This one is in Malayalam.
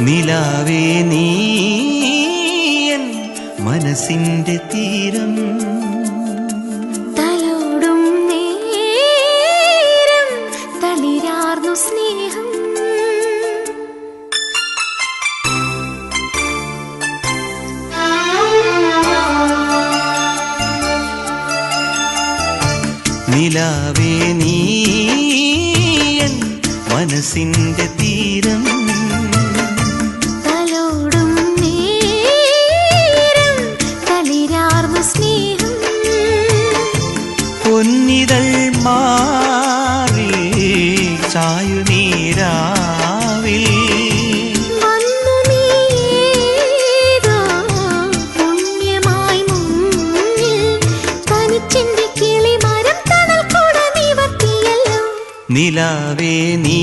നിലാവേ നീയൻ മനസ്സിന്റെ തീരം. തലോടും നേരം തളിരാർന്നു സ്നേഹം. നിലാവേ നീയൻ മനസ്സിന്റെ തീരം. സ്നേഹം. പൊന്നിതൾ മാറി ചായുനീരാവിൽ നിലാവേ നീ